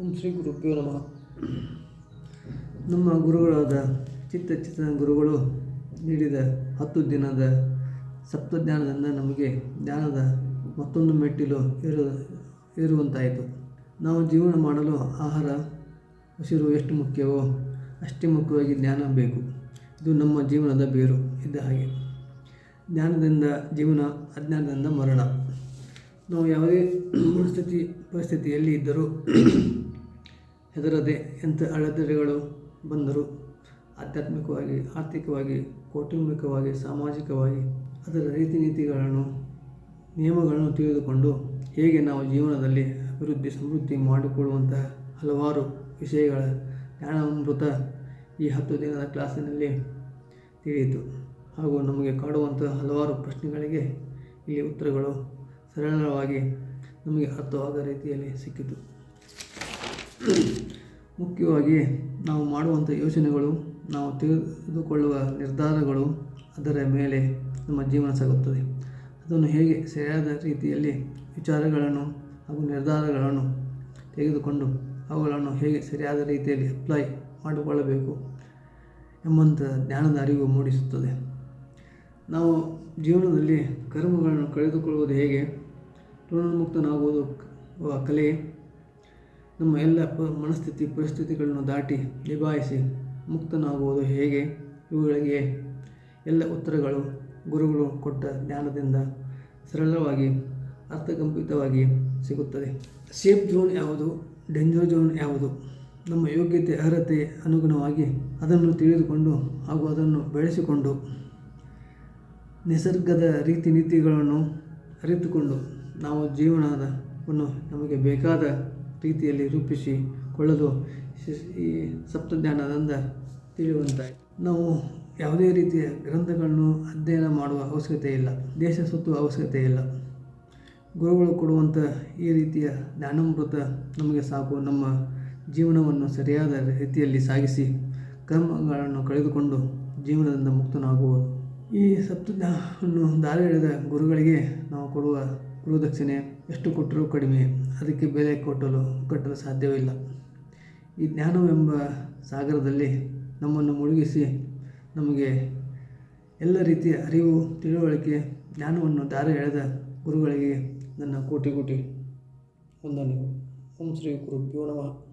ಓಂ ಶ್ರೀ ಗುರುಭ್ಯೋ ನಮಃ. ನಮ್ಮ ಗುರುಗಳಾದ ಚಿತ್ತ ಚಿತ್ತ ಗುರುಗಳು ನೀಡಿದ ಹತ್ತು ದಿನದ ಸಪ್ತಜ್ಞಾನದಿಂದ ನಮಗೆ ಜ್ಞಾನದ ಮತ್ತೊಂದು ಮೆಟ್ಟಿಲು ಏರು, ಏರುವಂತಾಯಿತು. ನಾವು ಜೀವನ ಮಾಡಲು ಆಹಾರ ಉಸಿರು ಎಷ್ಟು ಮುಖ್ಯವೋ ಅಷ್ಟೇ ಮುಖ್ಯವಾಗಿ ಜ್ಞಾನ ಬೇಕು. ಇದು ನಮ್ಮ ಜೀವನದ ಬೇರು ಇದ್ದ ಹಾಗೆ. ಜ್ಞಾನದಿಂದ ಜೀವನ, ಅಜ್ಞಾನದಿಂದ ಮರಣ. ನಾವು ಯಾವುದೇ ಪರಿಸ್ಥಿತಿ, ಪರಿಸ್ಥಿತಿಯಲ್ಲಿ ಇದ್ದರೂ ಹೆದರದೆ ಎಂಥ ಅಡೆತಡೆಗಳು ಬಂದರೂ ಆಧ್ಯಾತ್ಮಿಕವಾಗಿ, ಆರ್ಥಿಕವಾಗಿ, ಕೌಟುಂಬಿಕವಾಗಿ, ಸಾಮಾಜಿಕವಾಗಿ ಅದರ ರೀತಿ ನೀತಿಗಳನ್ನು ನಿಯಮಗಳನ್ನು ತಿಳಿದುಕೊಂಡು ಹೇಗೆ ನಾವು ಜೀವನದಲ್ಲಿ ಅಭಿವೃದ್ಧಿ, ಸಮೃದ್ಧಿ ಮಾಡಿಕೊಳ್ಳುವಂತಹ ಹಲವಾರು ವಿಷಯಗಳ ಜ್ಞಾನಾಮೃತ ಈ ಹತ್ತು ದಿನದ ಕ್ಲಾಸಿನಲ್ಲಿ ತಿಳಿಯಿತು. ಹಾಗೂ ನಮಗೆ ಕಾಡುವಂತಹ ಹಲವಾರು ಪ್ರಶ್ನೆಗಳಿಗೆ ಇಲ್ಲಿ ಉತ್ತರಗಳು ಸರಳವಾಗಿ ನಮಗೆ ಅರ್ಥವಾದ ರೀತಿಯಲ್ಲಿ ಸಿಕ್ಕಿತು. ಮುಖ್ಯವಾಗಿ ನಾವು ಮಾಡುವಂಥ ಯೋಚನೆಗಳು, ನಾವು ತೆಗೆದುಕೊಳ್ಳುವ ನಿರ್ಧಾರಗಳು ಅದರ ಮೇಲೆ ನಮ್ಮ ಜೀವನ ಸಾಗುತ್ತದೆ. ಅದನ್ನು ಹೇಗೆ ಸರಿಯಾದ ರೀತಿಯಲ್ಲಿ ವಿಚಾರಗಳನ್ನು ಹಾಗೂ ನಿರ್ಧಾರಗಳನ್ನು ತೆಗೆದುಕೊಂಡು ಅವುಗಳನ್ನು ಹೇಗೆ ಸರಿಯಾದ ರೀತಿಯಲ್ಲಿ ಅಪ್ಲೈ ಮಾಡಿಕೊಳ್ಳಬೇಕು ಎಂಬಂಥ ಜ್ಞಾನದ ಅರಿವು ಮೂಡಿಸುತ್ತದೆ. ನಾವು ಜೀವನದಲ್ಲಿ ಕರ್ಮಗಳನ್ನು ಕಳೆದುಕೊಳ್ಳುವುದು ಹೇಗೆ? ಋಣಮುಕ್ತನಾಗುವುದು ಕಲೆ ನಮ್ಮ ಎಲ್ಲ ಪ ಮನಸ್ಥಿತಿ ಪರಿಸ್ಥಿತಿಗಳನ್ನು ದಾಟಿ ನಿಭಾಯಿಸಿ ಮುಕ್ತನಾಗುವುದು ಹೇಗೆ? ಇವುಗಳಿಗೆ ಎಲ್ಲ ಉತ್ತರಗಳು ಗುರುಗಳು ಕೊಟ್ಟ ಜ್ಞಾನದಿಂದ ಸರಳವಾಗಿ ಅರ್ಥಕಂಪಿತವಾಗಿ ಸಿಗುತ್ತದೆ. ಸೇಫ್ ಝೋನ್ ಯಾವುದು? ಡೇಂಜರ್ ಝೋನ್ ಯಾವುದು? ನಮ್ಮ ಯೋಗ್ಯತೆ, ಅರ್ಹತೆ ಅನುಗುಣವಾಗಿ ಅದನ್ನು ತಿಳಿದುಕೊಂಡು ಹಾಗೂ ಅದನ್ನು ಬೆಳೆಸಿಕೊಂಡು ನಿಸರ್ಗದ ರೀತಿ ನೀತಿಗಳನ್ನು ಅರಿತುಕೊಂಡು ನಾವು ಜೀವನವನ್ನು ನಮಗೆ ಬೇಕಾದ ರೀತಿಯಲ್ಲಿ ರೂಪಿಸಿಕೊಳ್ಳಲು ಕೊಳ್ಳಲು ಈ ಸಪ್ತಜ್ಞಾನದಿಂದ ತಿಳಿಯುವಂತಾಯಿತು. ನಾವು ಯಾವುದೇ ರೀತಿಯ ಗ್ರಂಥಗಳನ್ನು ಅಧ್ಯಯನ ಮಾಡುವ ಅವಶ್ಯಕತೆ ಇಲ್ಲ. ದೇಶ ಸುತ್ತುವ ಅವಶ್ಯಕತೆ ಇಲ್ಲ. ಗುರುಗಳು ಕೊಡುವಂಥ ಈ ರೀತಿಯ ಜ್ಞಾನಮೃತ ನಮಗೆ ಸಾಕು. ನಮ್ಮ ಜೀವನವನ್ನು ಸರಿಯಾದ ರೀತಿಯಲ್ಲಿ ಸಾಗಿಸಿ ಕರ್ಮಗಳನ್ನು ಕಳೆದುಕೊಂಡು ಜೀವನದಿಂದ ಮುಕ್ತನಾಗುವುದು. ಈ ಸಪ್ತಜ್ಞಾನವನ್ನು ದಾರಿ ಎಳೆದ ಗುರುಗಳಿಗೆ ನಾವು ಕೊಡುವ ಗುರುದಕ್ಷಿಣೆ ಎಷ್ಟು ಕೊಟ್ಟರೂ ಕಡಿಮೆ. ಅದಕ್ಕೆ ಬೆಲೆ ಕೊಟ್ಟಲು ಕಟ್ಟಲು ಸಾಧ್ಯವಿಲ್ಲ. ಈ ಜ್ಞಾನವೆಂಬ ಸಾಗರದಲ್ಲಿ ನಮ್ಮನ್ನು ಮುಳುಗಿಸಿ ನಮಗೆ ಎಲ್ಲ ರೀತಿಯ ಅರಿವು, ತಿಳುವಳಿಕೆ, ಜ್ಞಾನವನ್ನು ದಾರಿ ಎಳೆದ ಗುರುಗಳಿಗೆ ನನ್ನ ಕೋಟಿ ಕೋಟಿ ವಂದನೆಗಳು. ಓಂ ಶ್ರೀ ಗುರುಭ್ಯೋ ನಮಃ.